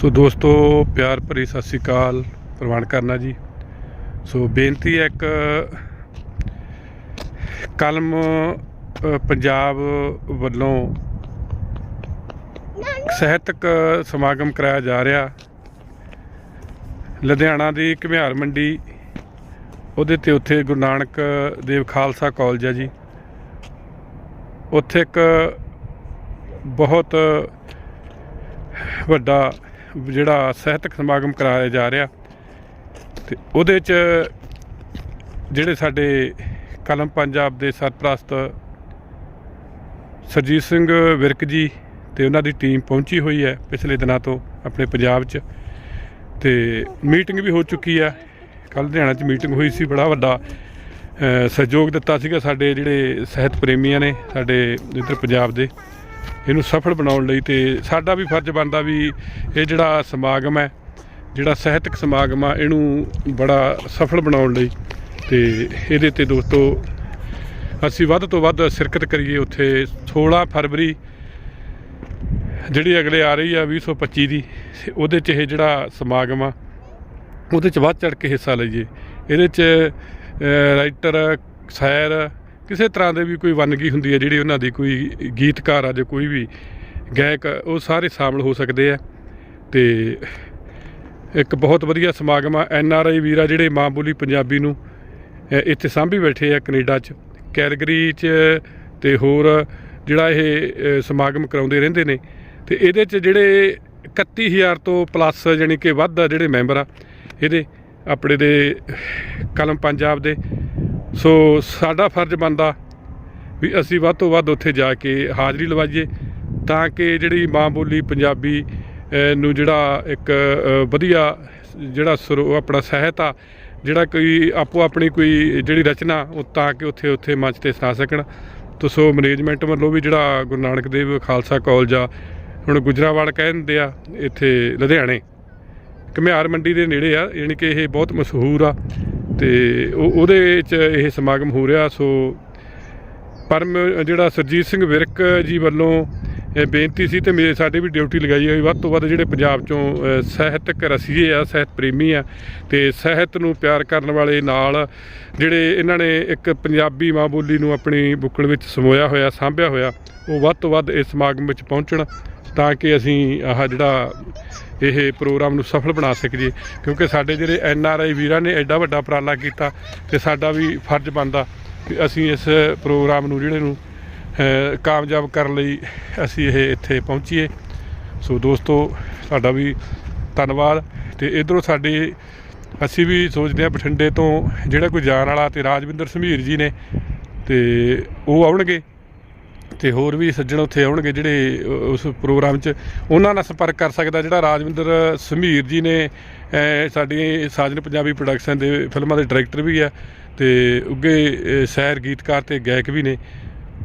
ਸੋ ਦੋਸਤੋ, ਪਿਆਰ ਭਰੀ ਸਤਿ ਸ੍ਰੀ ਅਕਾਲ, ਪ੍ਰਵਾਨ ਕਰਨਾ ਜੀ। ਸੋ ਬੇਨਤੀ ਹੈ ਇੱਕ, ਕਲਮ ਪੰਜਾਬ ਵੱਲੋਂ ਸਾਹਿਤਕ ਸਮਾਗਮ ਕਰਾਇਆ ਜਾ ਰਿਹਾ। ਲੁਧਿਆਣਾ ਦੀ ਘੁਮਿਆਰ ਮੰਡੀ, ਉਹਦੇ ਤੇ ਉੱਥੇ ਗੁਰੂ ਨਾਨਕ ਦੇਵ ਖਾਲਸਾ ਕਾਲਜ ਹੈ ਜੀ। ਉੱਥੇ ਇੱਕ ਬਹੁਤ ਵੱਡਾ ਜਿਹੜਾ ਸਾਹਿਤਕ ਸਮਾਗਮ ਕਰਾਇਆ ਜਾ ਰਿਹਾ ਤੇ ਉਹਦੇ ਚ ਜਿਹੜੇ ਸਾਡੇ ਕਲਮ ਪੰਜਾਬ ਦੇ ਸਰਪ੍ਰਸਤ ਸਰਜੀਤ ਸਿੰਘ ਵਿਰਕ ਜੀ ਤੇ ਉਹਨਾਂ ਦੀ ਟੀਮ ਪਹੁੰਚੀ ਹੋਈ ਹੈ ਪਿਛਲੇ ਦਿਨਾਂ ਤੋਂ ਆਪਣੇ ਪੰਜਾਬ 'ਚ ਤੇ ਮੀਟਿੰਗ ਵੀ ਹੋ ਚੁੱਕੀ ਹੈ। ਕੱਲ ਲੁਧਿਆਣਾ 'ਚ ਮੀਟਿੰਗ ਹੋਈ ਸੀ, ਬੜਾ ਵੱਡਾ ਸਹਿਯੋਗ ਦਿੱਤਾ ਸੀਗਾ ਸਾਡੇ ਜਿਹੜੇ ਸਾਹਿਤ ਪ੍ਰੇਮੀਆਂ ਨੇ ਸਾਡੇ ਇੱਧਰ ਪੰਜਾਬ ਦੇ। ਇਹਨੂੰ ਸਫਲ ਬਣਾਉਣ ਲਈ ਤੇ ਸਾਡਾ ਵੀ ਫਰਜ਼ ਬਣਦਾ ਵੀ ਇਹ ਜਿਹੜਾ ਸਮਾਗਮ ਹੈ, ਜਿਹੜਾ ਸਾਹਿਤਕ ਸਮਾਗਮ ਆ, ਇਹਨੂੰ ਬੜਾ ਸਫਲ ਬਣਾਉਣ ਲਈ ਤੇ ਇਹਦੇ ਤੇ ਦੋਸਤੋ ਅਸੀਂ ਵੱਧ ਤੋਂ ਵੱਧ ਸ਼ਿਰਕਤ ਕਰੀਏ ਉੱਥੇ 16 ਫਰਵਰੀ, ਜਿਹੜੀ ਅਗਲੇ ਆ ਰਹੀ ਆ 2025 ਦੀ ਉਹਦੇ ਚ ਇਹ ਜਿਹੜਾ ਸਮਾਗਮ ਆ, ਉਹਦੇ ਚ ਵੱਧ ਚੜ ਕੇ ਹਿੱਸਾ ਲਈਏ। ਇਹਦੇ ਚ ਰਾਈਟਰ, ਸ਼ਾਇਰ ਕਿਸੇ ਤਰ੍ਹਾਂ ਦੇ ਵੀ ਕੋਈ ਵੰਨਗੀ ਹੁੰਦੀ ਹੈ, ਜਿਹੜੀ ਉਹਨਾਂ ਦੀ ਕੋਈ ਗੀਤਕਾਰ ਆ ਜਾਂ ਕੋਈ ਵੀ ਗਾਇਕ ਉਹ ਸਾਰੇ ਸ਼ਾਮਲ ਹੋ ਸਕਦੇ ਆ। ਤੇ ਇੱਕ ਬਹੁਤ ਵਧੀਆ ਸਮਾਗਮ ਆ, ਐਨ ਆਰ ਆਈ ਵੀਰਾ ਜਿਹੜੇ ਮਾਂ ਬੋਲੀ ਪੰਜਾਬੀ ਨੂੰ ਇੱਥੇ ਸਾਂਭੀ ਬੈਠੇ ਆ ਕੈਨੇਡਾ 'ਚ। ਕੈਲਗਰੀ 'ਚ ਤੇ ਹੋਰ ਜਿਹੜਾ ਇਹ ਸਮਾਗਮ ਕਰਾਉਂਦੇ ਰਹਿੰਦੇ ਨੇ। ਤੇ ਇਹਦੇ 'ਚ ਜਿਹੜੇ 31000 ਤੋਂ ਪਲੱਸ ਜਾਣੀ ਕਿ ਵੱਧ ਆ ਜਿਹੜੇ ਮੈਂਬਰ ਆ, ਇਹਦੇ, ਆਪਣੇ ਦੇ, ਕਲਮ ਪੰਜਾਬ ਦੇ ਸੋ ਸਾਡਾ ਫਰਜ਼ ਬਣਦਾ ਵੀ ਅਸੀਂ ਵੱਧ ਤੋਂ ਵੱਧ ਉੱਥੇ ਜਾ ਕੇ ਹਾਜ਼ਰੀ ਲਵਾਈਏ ਤਾਂ ਕਿ ਜਿਹੜੀ ਮਾਂ ਬੋਲੀ ਪੰਜਾਬੀ ਨੂੰ ਜਿਹੜਾ ਇੱਕ ਵਧੀਆ ਜਿਹੜਾ ਸਰੋ, ਆਪਣਾ ਸਾਹਿਤ ਆ, ਜਿਹੜਾ ਕੋਈ ਆਪੋ ਆਪਣੀ ਕੋਈ ਜਿਹੜੀ ਰਚਨਾ, ਉਹ ਤਾਂ ਕਿ ਉੱਥੇ ਉੱਥੇ ਮੰਚ ਤੇ ਸੁਣਾ ਸਕਣ। ਤੋ ਸੋ ਮੈਨੇਜਮੈਂਟ ਵੱਲੋਂ ਵੀ ਜਿਹੜਾ ਗੁਰੂ ਨਾਨਕ ਦੇਵ ਖਾਲਸਾ ਕਾਲਜ ਆ, ਹੁਣ ਗੁਜਰਾਵਾਲ ਕਹਿੰਦੇ ਆ, ਇੱਥੇ ਲੁਧਿਆਣੇ। ਘੁਮਿਆਰ ਮੰਡੀ ਦੇ ਨੇੜੇ ਆ, ਯਾਨੀ ਕਿ ਇਹ ਬਹੁਤ ਮਸ਼ਹੂਰ ਆ। ਤੇ ਉਹ ਉਹਦੇ ਚ ਇਹ ਸਮਾਗਮ ਹੋ ਰਿਹਾ, ਸੋ ਪਰਮ ਜਿਹੜਾ ਸਰਜੀਤ ਸਿੰਘ ਵਿਰਕ ਜੀ ਵੱਲੋਂ ਬੇਨਤੀ ਸੀ ਤੇ ਮੇਰੇ ਸਾਡੇ ਵੀ ਡਿਊਟੀ ਲਗਾਈ ਹੋਈ। ਵੱਧ ਤੋਂ ਵੱਧ ਜਿਹੜੇ ਪੰਜਾਬ ਚੋਂ ਸਾਹਿਤਕ ਰਸੀਏ ਆ, ਸਾਹਿਤ ਪ੍ਰੇਮੀ ਆ, ਤੇ ਸਾਹਿਤ ਨੂੰ ਪਿਆਰ ਕਰਨ ਵਾਲੇ ਨਾਲ ਜਿਹੜੇ ਇਹਨਾਂ ਨੇ ਇੱਕ ਪੰਜਾਬੀ ਮਾਂ ਬੋਲੀ ਨੂੰ ਆਪਣੀ ਬੁੱਕਲ ਵਿੱਚ ਸਮੋਇਆ ਹੋਇਆ, ਸਾਂਭਿਆ ਹੋਇਆ, ਉਹ ਵੱਧ ਤੋਂ ਵੱਧ ਇਸ ਸਮਾਗਮ ਵਿੱਚ ਪਹੁੰਚਣ। ਤਾਂ ਕਿ ਅਸੀਂ ਆਹ ਜਿਹੜਾ ਇਹ ਪ੍ਰੋਗਰਾਮ ਨੂੰ ਸਫਲ ਬਣਾ ਸਕੀਏ। ਕਿਉਂਕਿ ਸਾਡੇ ਜਿਹੜੇ ਐਨ ਆਰ ਆਈ ਵੀਰਾਂ ਨੇ ਐਡਾ ਵੱਡਾ ਉਪਰਾਲਾ ਕੀਤਾ ਤੇ ਸਾਡਾ ਵੀ ਫਰਜ਼ ਬਣਦਾ ਕਿ ਅਸੀਂ ਇਸ ਪ੍ਰੋਗਰਾਮ ਨੂੰ ਜਿਹੜੇ ਨੂੰ ਕਾਮਯਾਬ ਕਰਨ ਲਈ ਅਸੀਂ ਇਹ ਇੱਥੇ ਪਹੁੰਚੀਏ। ਸੋ ਦੋਸਤੋ ਸਾਡਾ ਵੀ ਧੰਨਵਾਦ। ਤੇ ਇਧਰੋਂ ਸਾਡੇ, ਅਸੀਂ ਵੀ ਸੋਚਦੇ ਹਾਂ ਬਠਿੰਡੇ ਤੋਂ ਜਿਹੜਾ ਕੋਈ ਜਾਣ ਵਾਲਾ ਤੇ ਰਾਜਵਿੰਦਰ ਸਮੀਰ ਜੀ ਨੇ ਤੇ ਉਹ ਆਉਣਗੇ। ਤੇ ਹੋਰ ਵੀ ਸੱਜਣ ਉੱਥੇ ਆਉਣਗੇ ਜਿਹੜੇ ਉਸ ਪ੍ਰੋਗਰਾਮ 'ਚ ਉਹਨਾਂ ਨਾਲ ਸੰਪਰਕ ਕਰ ਸਕਦਾ ਜਿਹੜਾ ਰਾਜਵਿੰਦਰ ਸਮੀਰ ਜੀ ਨੇ ਅ, ਸਾਡੀ ਸਾਜਨ ਪੰਜਾਬੀ ਪ੍ਰੋਡਕਸ਼ਨ ਦੇ ਫਿਲਮਾਂ ਦੇ ਡਾਇਰੈਕਟਰ ਵੀ ਆ ਤੇ ਉੱਗੇ ਅ, ਸ਼ਾਇਰ ਗੀਤਕਾਰ ਤੇ ਗਾਇਕ ਵੀ ਨੇ।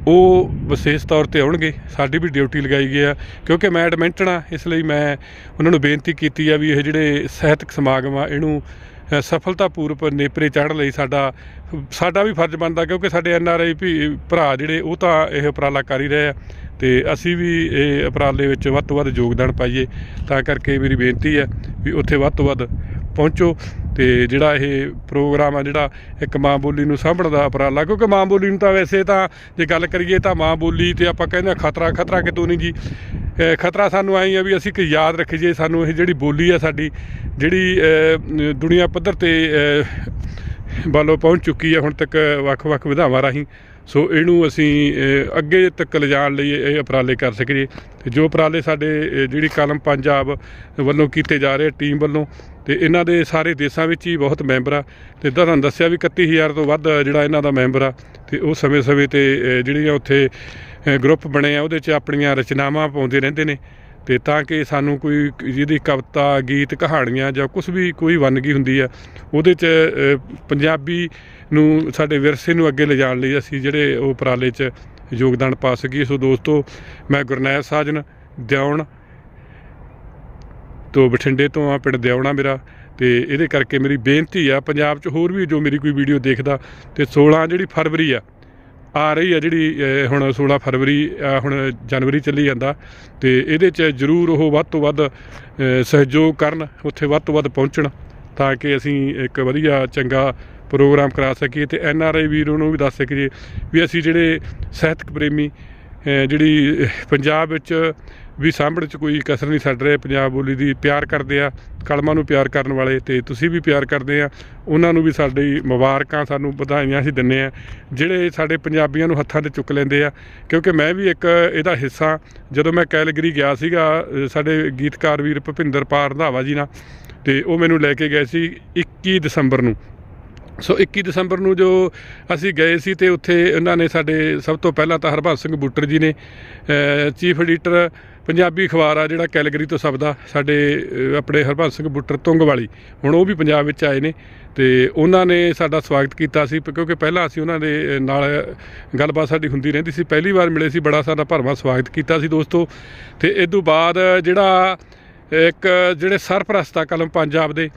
ਉਹ ਵਿਸ਼ੇਸ਼ ਤੌਰ ਤੇ ਆਉਣਗੇ ਸਾਡੀ ਵੀ ਡਿਊਟੀ ਲਗਾਈ ਗਈ ਆ ਕਿਉਂਕਿ ਮੈਂ ਐਡਮਿੰਟਨ ਆ ਇਸ ਲਈ ਮੈਂ ਉਹਨਾਂ ਨੂੰ ਬੇਨਤੀ ਕੀਤੀ ਆ ਵੀ ਇਹ ਜਿਹੜੇ ਸਾਹਿਤਕ ਸਮਾਗਮ ਆ ਇਹਨੂੰ ਅ, ਸਫਲਤਾਪੂਰਵਕ ਨੇਪਰੇ ਚਾੜ੍ਹਨ ਲਈ ਸਾਡਾ ਸਾਡਾ ਵੀ ਫਰਜ਼ ਬਣਦਾ ਕਿਉਂਕਿ ਸਾਡੇ ਐਨ ਆਰ ਆਈ ਭਰਾ ਜਿਹੜੇ ਉਹ ਤਾਂ ਇਹ ਉਪਰਾਲਾ ਕਰ ਹੀ ਰਹੇ ਆ ਤੇ ਅਸੀਂ ਵੀ ਇਹ ਉਪਰਾਲੇ ਵਿੱਚ ਵੱਧ ਤੋਂ ਵੱਧ ਯੋਗਦਾਨ ਪਾਈਏ। ਤਾਂ ਕਰਕੇ ਮੇਰੀ ਬੇਨਤੀ ਹੈ ਵੀ ਉੱਥੇ ਵੱਧ ਤੋਂ ਵੱਧ ਪਹੁੰਚੋ। ਤੇ ਜਿਹੜਾ ਇਹ ਪ੍ਰੋਗਰਾਮ ਆ ਜਿਹੜਾ ਇੱਕ ਮਾਂ ਬੋਲੀ ਨੂੰ ਸਾਂਭਣ ਦਾ ਉਪਰਾਲਾ ਕਿਉਂਕਿ ਮਾਂ ਬੋਲੀ ਨੂੰ ਤਾਂ ਵੈਸੇ ਤਾਂ ਜੇ ਗੱਲ ਕਰੀਏ ਤਾਂ ਮਾਂ ਬੋਲੀ ਤੇ ਆਪਾਂ ਕਹਿੰਦੇ ਆ ਖਤਰਾ ਖਤਰਾ ਕਿਤੋਂ ਨਹੀਂ ਜੀ। ਖਤਰਾ ਸਾਨੂੰ ਆਈ ਆ ਵੀ ਅਸੀਂ ਕਿ ਯਾਦ ਰੱਖੀਏ ਸਾਨੂੰ ਇਹ ਜਿਹੜੀ ਬੋਲੀ ਆ ਸਾਡੀ ਜਿਹੜੀ ਦੁਨੀਆ ਪੱਧਰ ਤੇ ਅਹ, ਵੱਲੋਂ ਪਹੁੰਚ ਚੁੱਕੀ ਹੈ ਹੁਣ ਤੱਕ ਵੱਖ-ਵੱਖ ਵਿਧਾਵਾਂ ਰਾਹੀਂ। ਸੋ ਇਹਨੂੰ ਅਸੀਂ ਅੱਗੇ ਤੱਕ ਲਿਜਾਣ ਲਈ ਇਹ ਉਪਰਾਲੇ ਕਰ ਸਕੀਏ। ਤੇ ਜੋ ਉਪਰਾਲੇ ਸਾਡੇ ਜਿਹੜੀ ਕਲਮ ਪੰਜਾਬ ਵੱਲੋਂ ਕੀਤੇ ਜਾ ਰਹੇ ਟੀਮ ਵੱਲੋਂ, ਤੇ ਇਹਨਾਂ ਦੇ ਸਾਰੇ ਦੇਸ਼ਾਂ ਵਿੱਚ ਹੀ ਬਹੁਤ ਮੈਂਬਰ ਆ। ਤੇ ਤੁਹਾਨੂੰ ਦੱਸਿਆ ਵੀ 31000 ਤੋਂ ਵੱਧ ਜਿਹੜਾ ਇਹਨਾਂ ਦਾ ਮੈਂਬਰ ਆ। ਤੇ ਉਹ ਸਮੇਂ-ਸਮੇਂ ਤੇ ਜਿਹੜੀਆਂ ਉੱਥੇ ਗਰੁੱਪ ਬਣੇ ਆ, ਉਹਦੇ 'ਚ ਆਪਣੀਆਂ ਰਚਨਾਵਾਂ ਪਾਉਂਦੇ ਰਹਿੰਦੇ ਨੇ। ਤੇ ਤਾਂ ਕਿ ਸਾਨੂੰ ਕੋਈ ਜਿਹਦੀ ਕਵਿਤਾ, ਗੀਤ, ਕਹਾਣੀਆਂ ਜਾਂ ਕੁਝ ਵੀ ਕੋਈ ਵੰਨਗੀ ਹੁੰਦੀ ਆ, ਉਹਦੇ 'ਚ ਪੰਜਾਬੀ ਨੂੰ, ਸਾਡੇ ਵਿਰਸੇ ਨੂੰ ਅੱਗੇ ਲਿਜਾਣ ਲਈ ਅਸੀਂ ਜਿਹੜੇ ਉਹ ਉਪਰਾਲੇ 'ਚ ਯੋਗਦਾਨ ਪਾ ਸਕੀਏ। ਸੋ ਦੋਸਤੋ, ਮੈਂ ਗੁਰਨੈਲ ਸਾਜਨ ਦਿਉਣ ਤੋਂ ਬਠਿੰਡੇ ਤੋਂ ਆ, ਪਿੰਡ ਦਿਉਣਾ ਮੇਰਾ, ਤੇ ਇਹਦੇ ਕਰਕੇ ਮੇਰੀ ਬੇਨਤੀ ਆ, ਪੰਜਾਬ 'ਚ ਹੋਰ ਵੀ ਜੋ ਮੇਰੀ ਕੋਈ ਵੀਡੀਓ ਦੇਖਦਾ, ਤੇ 16 ਜਿਹੜੀ ਫਰਵਰੀ ਆ ਆ ਰਹੀ ਹੈ ਜਿਹੜੀ ਹੁਣ 16 ਫਰਵਰੀ ਹੁਣ ਜਨਵਰੀ ਚੱਲੀ ਜਾਂਦਾ ਤੇ ਇਹਦੇ 'ਚ ਜ਼ਰੂਰ ਉਹ ਵੱਧ ਤੋਂ ਵੱਧ ਸਹਿਯੋਗ ਕਰਨ, ਉੱਥੇ ਵੱਧ ਤੋਂ ਵੱਧ ਪਹੁੰਚਣ ਤਾਂ ਕਿ ਅਸੀਂ ਇੱਕ ਵਧੀਆ ਚੰਗਾ ਪ੍ਰੋਗਰਾਮ ਕਰਾ ਸਕੀਏ ਤੇ ਐਨ ਆਰ ਆਈ ਵੀਰੋ ਨੂੰ ਵੀ ਦੱਸ ਸਕੀਏ ਵੀ ਅਸੀਂ ਜਿਹੜੇ ਸਾਹਿਤਕ ਪ੍ਰੇਮੀ ਜਿਹੜੀ ਪੰਜਾਬ ਵਿੱਚ ਵੀ ਸਾਂਭਣ 'ਚ ਕੋਈ ਕਸਰ ਨਹੀਂ ਛੱਡ ਰਹੇ, ਪੰਜਾਬ ਬੋਲੀ ਦੀ ਪਿਆਰ ਕਰਦੇ ਆ, ਕਲਮਾਂ ਨੂੰ ਪਿਆਰ ਕਰਨ ਵਾਲੇ ਤੇ ਤੁਸੀਂ ਵੀ ਪਿਆਰ ਕਰਦੇ ਆ। ਉਹਨਾਂ ਨੂੰ ਵੀ ਸਾਡੀ ਮੁਬਾਰਕਾਂ ਸਾਨੂੰ ਵਧਾਈਆਂ ਅਸੀਂ ਦਿੰਨੇ ਆ। ਜਿਹੜੇ ਸਾਡੇ ਪੰਜਾਬੀਆਂ ਨੂੰ ਹੱਥਾਂ ਤੇ ਚੁੱਕ ਲੈਂਦੇ ਆ, ਕਿਉਂਕਿ ਮੈਂ ਵੀ ਇੱਕ ਇਹਦਾ ਹਿੱਸਾ, ਜਦੋਂ ਮੈਂ ਕੈਲਗਰੀ ਗਿਆ ਸੀਗਾ ਸਾਡੇ ਗੀਤਕਾਰ ਵੀਰ ਭੁਪਿੰਦਰ ਪਾਰ ਰੰਧਾਵਾ ਜੀ ਨਾਲ, ਤੇ ਉਹ ਮੈਨੂੰ ਲੈ ਕੇ ਗਏ ਸੀ 21 ਦਸੰਬਰ ਨੂੰ। ਸੋ 21 ਦਸੰਬਰ ਨੂੰ ਜੋ ਅਸੀਂ ਗਏ ਸੀ ਤੇ ਉੱਥੇ ਉਹਨਾਂ ਨੇ ਸਾਡੇ ਸਭ ਤੋਂ ਪਹਿਲਾਂ ਤਾਂ ਹਰਬੰਸ ਸਿੰਘ ਬੂਟਰ ਜੀ ਨੇ ਚੀਫ ਐਡੀਟਰ ਪੰਜਾਬੀ ਅਖਬਾਰ ਆ ਜਿਹੜਾ ਕੈਲਗਰੀ ਤੋਂ ਸਬਦਾ ਸਾਡੇ ਆਪਣੇ ਹਰਬੰਸ ਸਿੰਘ ਬੁੱਟਰ ਤੁੰਗ ਵਾਲੀ ਹੁਣ ਉਹ ਵੀ ਪੰਜਾਬ ਵਿੱਚ ਆਏ ਨੇ ਤੇ ਉਹਨਾਂ ਨੇ ਸਾਡਾ ਸਵਾਗਤ ਕੀਤਾ ਸੀ ਪ- ਕਿਉਂਕਿ ਪਹਿਲਾਂ ਅਸੀਂ ਉਹਨਾਂ ਦੇ ਨਾਲ ਗੱਲਬਾਤ ਸਾਡੀ ਹੁੰਦੀ ਰਹਿੰਦੀ ਸੀ, ਪਹਿਲੀ ਵਾਰ ਮਿਲੇ ਸੀ, ਬੜਾ ਸਾਡਾ ਭਰਵਾਂ ਸਵਾਗਤ ਕੀਤਾ ਸੀ ਦੋਸਤੋ ਤੇ ਇਸ ਤੋਂ ਬਾਅਦ ਜਿਹੜਾ ਇੱਕ ਜਿਹੜੇ ਸਰਪ੍ਰਸਤ ਕਲਮ ਪੰਜਾਬ ਦੇ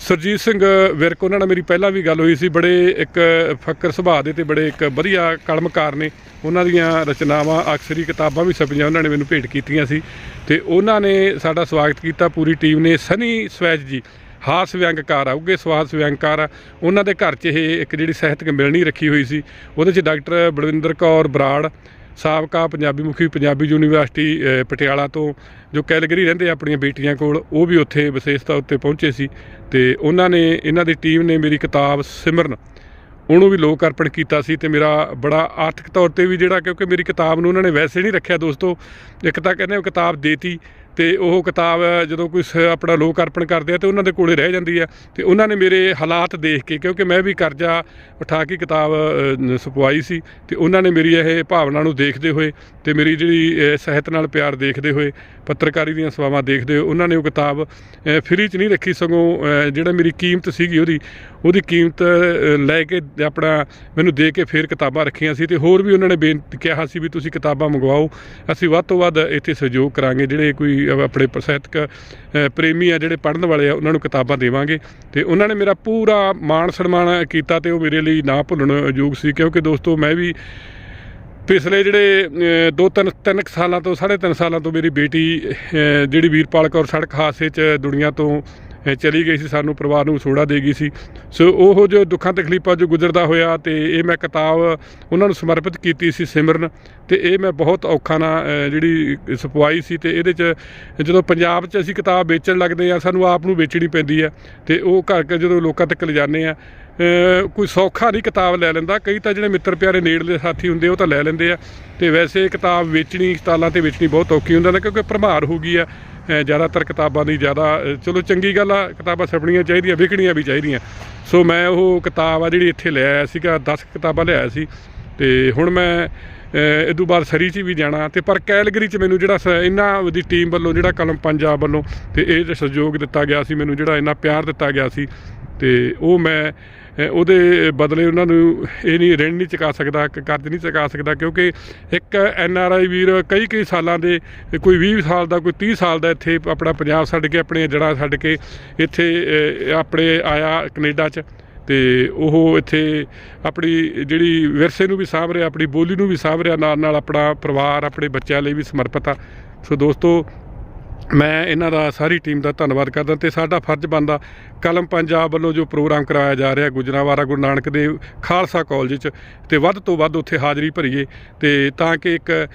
ਸਰਜੀਤ ਸਿੰਘ ਵਿਰਕ, ਉਹਨਾਂ ਨਾਲ ਮੇਰੀ ਪਹਿਲਾਂ ਵੀ ਗੱਲ ਹੋਈ ਸੀ। ਬੜੇ ਇੱਕ ਫੱਕਰ ਸੁਭਾਅ ਦੇ ਤੇ ਬੜੇ ਇੱਕ ਵਧੀਆ ਕਲਮਕਾਰ ਨੇ। ਉਹਨਾਂ ਦੀਆਂ ਰਚਨਾਵਾਂ, ਅਕਸਰੀ ਕਿਤਾਬਾਂ ਵੀ ਛਪੀਆਂ, ਉਹਨਾਂ ਨੇ ਮੈਨੂੰ ਭੇਟ ਕੀਤੀਆਂ ਸੀ। ਤੇ ਉਹਨਾਂ ਨੇ ਸਾਡਾ ਸਵਾਗਤ ਕੀਤਾ। ਪੂਰੀ ਟੀਮ ਨੇ ਸਨੀ ਸਵੈਜ ਜੀ, ਹਾਸ ਵਿਅੰਗਕਾਰ ਆ ਉੱਗੇ ਸਵਾਸ ਵਿਅੰਗਕਾਰ ਆ। ਉਹਨਾਂ ਦੇ ਘਰ 'ਚ ਇਹ ਇੱਕ ਜਿਹੜੀ ਸਾਹਿਤਕ ਮਿਲਣੀ ਰੱਖੀ ਹੋਈ ਸੀ। ਉਹਦੇ 'ਚ ਡਾਕਟਰ ਬਲਵਿੰਦਰ ਕੌਰ ਬਰਾੜ ਸਾਬਕਾ ਪੰਜਾਬੀ ਮੁਖੀ ਪੰਜਾਬੀ ਯੂਨੀਵਰਸਿਟੀ ਪਟਿਆਲਾ ਤੋਂ ਜੋ ਕੈਲਗਰੀ ਰਹਿੰਦੇ ਆ ਆਪਣੀਆਂ ਬੇਟੀਆਂ ਕੋਲ, ਉਹ ਵੀ ਉੱਥੇ ਵਿਸ਼ੇਸ਼ਤਾ ਉੱਤੇ ਪਹੁੰਚੇ ਸੀ ਤੇ ਉਹਨਾਂ ਨੇ, ਇਹਨਾਂ ਦੀ ਟੀਮ ਨੇ ਮੇਰੀ ਕਿਤਾਬ ਸਿਮਰਨ ਉਹਨੂੰ ਵੀ ਲੋਕ ਅਰਪਣ ਕੀਤਾ ਸੀ ਤੇ ਮੇਰਾ ਬੜਾ ਆਰਥਿਕ ਤੌਰ ਤੇ ਵੀ ਜਿਹੜਾ ਕਿਉਂਕਿ ਮੇਰੀ ਕਿਤਾਬ ਨੂੰ ਉਹਨਾਂ ਨੇ ਵੈਸੇ ਨਹੀਂ ਰੱਖਿਆ ਦੋਸਤੋ, ਇੱਕ ਤਾਂ ਕਹਿੰਦੇ ਉਹ ਕਿਤਾਬ ਦੇਤੀ ਤੇ ਉਹ ਕਿਤਾਬ ਜਦੋਂ ਕੋਈ ਸ- ਆਪਣਾ ਲੋਕ ਅਰਪਣ ਕਰਦੇ ਆ ਤੇ ਉਹਨਾਂ ਦੇ ਕੋਲੇ ਰਹਿ ਜਾਂਦੀ ਆ ਤੇ ਉਹਨਾਂ ਨੇ ਮੇਰੇ ਹਾਲਾਤ ਦੇਖ ਕੇ ਕਿਉਂਕਿ ਮੈਂ ਵੀ ਕਰਜ਼ਾ ਉਠਾ ਕੇ ਕਿਤਾਬ ਅ, ਸੀ ਤੇ ਉਹਨਾਂ ਨੇ ਮੇਰੀ ਇਹ ਭਾਵਨਾ ਨੂੰ ਦੇਖਦੇ ਹੋਏ ਤੇ ਮੇਰੀ ਜਿਹੜੀ ਅ, ਸਾਹਿਤ ਨਾਲ ਪਿਆਰ ਦੇਖਦੇ ਹੋਏ ਪੱਤਰਕਾਰੀ ਦੀਆਂ ਸੇਵਾਵਾਂ ਦੇਖਦੇ ਹੋਏ ਉਹਨਾਂ ਨੇ ਉਹ ਕਿਤਾਬ ਫ੍ਰੀ 'ਚ ਨਹੀਂ ਰੱਖੀ ਸਗੋਂ ਜਿਹੜਾ ਮੇਰੀ ਕੀਮਤ ਸੀਗੀ ਉਹਦੀ ਉਹਦੀ ਕੀਮਤ ਲੈ ਕੇ ਆਪਣਾ ਮੈਨੂੰ ਦੇ ਕੇ ਫਿਰ ਕਿਤਾਬਾਂ ਰੱਖੀਆਂ ਸੀ ਤੇ ਹੋਰ ਵੀ ਉਹਨਾਂ ਨੇ ਬੇਨਤੀ ਕਿਹਾ ਸੀ ਵੀ ਤੁਸੀਂ ਕਿਤਾਬਾਂ ਮੰਗਵਾਓ। ਅਸੀਂ ਵੱਧ ਤੋਂ ਵੱਧ ਇੱਥੇ ਸਹਿਯੋਗ ਕਰਾਂਗੇ ਜਿਹੜੇ ਕੋਈ ਆਪਣੇ ਪ- ਸਾਹਿਤਕ ਪ੍ਰੇਮੀ ਆ ਜਿਹੜੇ ਪੜ੍ਹਨ ਵਾਲੇ ਆ ਉਹਨਾਂ ਨੂੰ ਕਿਤਾਬਾਂ ਦੇਵਾਂਗੇ। ਤੇ ਉਹਨਾਂ ਨੇ ਮੇਰਾ ਪੂਰਾ ਮਾਣ ਸਨਮਾਨ ਕੀਤਾ ਤੇ ਉਹ ਮੇਰੇ ਲਈ ਨਾ ਭੁੱਲਣ ਯੋਗ ਸੀ ਕਿਉਂਕਿ ਦੋਸਤੋ ਮੈਂ ਵੀ ਪਿਛਲੇ ਜਿਹੜੇ ਅ, ਦੋ ਤਿੰਨ ਤਿੰਨ ਕੁ ਸਾਲਾਂ ਤੋਂ ਸਾਢੇ ਤਿੰਨ ਸਾਲਾਂ ਤੋਂ ਮੇਰੀ ਬੇਟੀ ਜਿਹੜੀ ਵੀਰਪਾਲ ਕੌਰ ਸੜਕ ਹਾਦਸੇ 'ਚ ਦੁਨੀਆ ਤੋਂ ਚਲੀ ਗਈ ਸੀ, ਸਾਨੂੰ ਪਰਿਵਾਰ ਨੂੰ ਵਿਛੋੜਾ ਦੇ ਗਈ ਸੀ। ਸੋ ਉਹ ਜੋ ਦੁੱਖਾਂ ਤਕਲੀਫਾਂ ਜੋ ਗੁਜ਼ਰਦਾ ਹੋਇਆ ਤੇ ਇਹ ਮੈਂ ਕਿਤਾਬ ਉਹਨਾਂ ਨੂੰ ਸਮਰਪਿਤ ਕੀਤੀ ਸੀ ਸਿਮਰਨ ਤੇ ਇਹ ਮੈਂ ਬਹੁਤ ਔਖਾ ਨਾਲ ਜਿਹੜੀ ਸਪਵਾਈ ਸੀ ਤੇ ਇਹਦੇ 'ਚ ਜਦੋਂ ਪੰਜਾਬ 'ਚ ਅਸੀਂ ਕਿਤਾਬ ਵੇਚਣ ਲੱਗਦੇ ਆ ਸਾਨੂੰ ਆਪ ਨੂੰ ਵੇਚਣੀ ਪੈਂਦੀ ਆ ਤੇ ਉਹ ਘਰ ਘਰ ਜਦੋਂ ਲੋਕਾਂ ਤੱਕ ਲਿਜਾਣੇ ਆ ਕੋਈ ਸੌਖਾ ਨਹੀਂ ਕਿਤਾਬ ਲੈ ਲੈਂਦਾ। ਕਈ ਤਾਂ ਜਿਹੜੇ ਮਿੱਤਰ ਪਿਆਰੇ ਨੇੜਲੇ ਸਾਥੀ ਹੁੰਦੇ ਉਹ ਤਾਂ ਲੈ ਲੈਂਦੇ ਆ। ਤੇ ਵੈਸੇ ਕਿਤਾਬ ਵੇਚਣੀ, ਸਟਾਲਾਂ ਤੇ ਵੇਚਣੀ ਬਹੁਤ ਔਖੀ ਹੁੰਦਾ ਨਾ, ਕਿਉਂਕਿ ਭਰਮਾਰ ਹੋ ਗਈ ਆ। ਜ਼ਿਆਦਾਤਰ ਕਿਤਾਬਾਂ ਦੀ ਜ਼ਿਆਦਾ ਚਲੋ ਚੰਗੀ ਗੱਲ ਆ, ਕਿਤਾਬਾਂ ਛਪਣੀਆਂ ਚਾਹੀਦੀਆਂ, ਵਿਕਣੀਆਂ ਵੀ ਚਾਹੀਦੀਆਂ। ਸੋ ਮੈਂ ਉਹ ਕਿਤਾਬ ਆ ਜਿਹੜੀ ਇੱਥੇ ਲੈ ਆਇਆ ਸੀਗਾ 10 ਕਿਤਾਬਾਂ ਲਿਆਇਆ ਸੀ। ਤੇ ਹੁਣ ਮੈਂ ਇਹ ਤੋਂ ਬਾਅਦ ਸਰੀ 'ਚ ਵੀ ਜਾਣਾ। ਤੇ ਪਰ ਕੈਲਗਰੀ 'ਚ ਮੈਨੂੰ ਜਿਹੜਾ ਸ- ਇਹਨਾਂ ਦੀ ਟੀਮ ਵੱਲੋਂ, ਜਿਹੜਾ ਕਲਮ ਪੰਜਾਬ ਵੱਲੋਂ, ਤੇ ਇਹ ਸਹਿਯੋਗ ਦਿੱਤਾ ਗਿਆ ਸੀ, ਮੈਨੂੰ ਜਿਹੜਾ ਇੰਨਾ ਪਿਆਰ ਦਿੱਤਾ ਗਿਆ ਸੀ ਤੇ ਉਹ ਮੈਂ ਉਹਦੇ ਬਦਲੇ ਉਹਨਾਂ ਨੂੰ ਇਹ ਨਹੀਂ, ਰਿਣ ਨਹੀਂ ਚੁਕਾ ਸਕਦਾ ਕਰਜ਼ ਨਹੀਂ ਚੁਕਾ ਸਕਦਾ, ਕਿਉਂਕਿ ਇੱਕ ਐਨ ਆਰ ਆਈ ਵੀਰ ਕਈ ਕਈ ਸਾਲਾਂ ਦੇ, ਕੋਈ 20 ਸਾਲ ਦਾ, ਕੋਈ 30 ਸਾਲ ਦਾ ਇੱਥੇ ਆਪਣਾ ਪੰਜਾਬ ਛੱਡ ਕੇ, ਆਪਣੇ ਜੜ੍ਹਾਂ ਛੱਡ ਕੇ ਇੱਥੇ ਆਪਣੇ ਆਇਆ ਕੈਨੇਡਾ 'ਚ। ਤੇ ਉਹ ਇੱਥੇ ਆਪਣੀ ਜਿਹੜੀ ਵਿਰਸੇ ਨੂੰ ਵੀ ਸਾਂਭ ਰਿਹਾ, ਆਪਣੀ ਬੋਲੀ ਨੂੰ ਵੀ ਸਾਂਭ ਰਿਹਾ ਨਾਲ ਨਾਲ ਆਪਣਾ ਪਰਿਵਾਰ, ਆਪਣੇ ਬੱਚਿਆਂ ਲਈ ਵੀ ਸਮਰਪਿਤ ਆ। ਸੋ ਦੋਸਤੋ ਮੈਂ ਇਹਨਾਂ ਦਾ ਸਾਰੀ ਟੀਮ ਦਾ ਧੰਨਵਾਦ ਕਰਦਾ ਤੇ ਸਾਡਾ ਫਰਜ਼ ਬਣਦਾ ਕਲਮ ਪੰਜਾਬ ਵੱਲੋਂ ਜੋ ਪ੍ਰੋਗਰਾਮ ਕਰਾਇਆ ਜਾ ਰਿਹਾ ਗੁਜਰਾਵਾਲਾ ਗੁਰੂ ਨਾਨਕ ਦੇਵ ਖਾਲਸਾ ਕਾਲਜ 'ਚ ਤੇ ਵੱਧ ਤੋਂ ਵੱਧ ਉੱਥੇ ਹਾਜ਼ਰੀ ਭਰੀਏ ਤੇ ਤਾਂ ਕਿ ਇੱਕ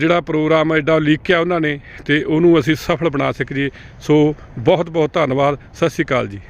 ਜਿਹੜਾ ਪ੍ਰੋਗਰਾਮ ਐਡਾ ਲੀਕਿਆ ਉਹਨਾਂ ਨੇ ਤੇ ਉਹਨੂੰ ਅਸੀਂ ਸਫਲ ਬਣਾ ਸਕੀਏ। ਸੋ ਬਹੁਤ ਬਹੁਤ ਧੰਨਵਾਦ। ਸਤਿ ਸ਼੍ਰੀ ਅਕਾਲ ਜੀ।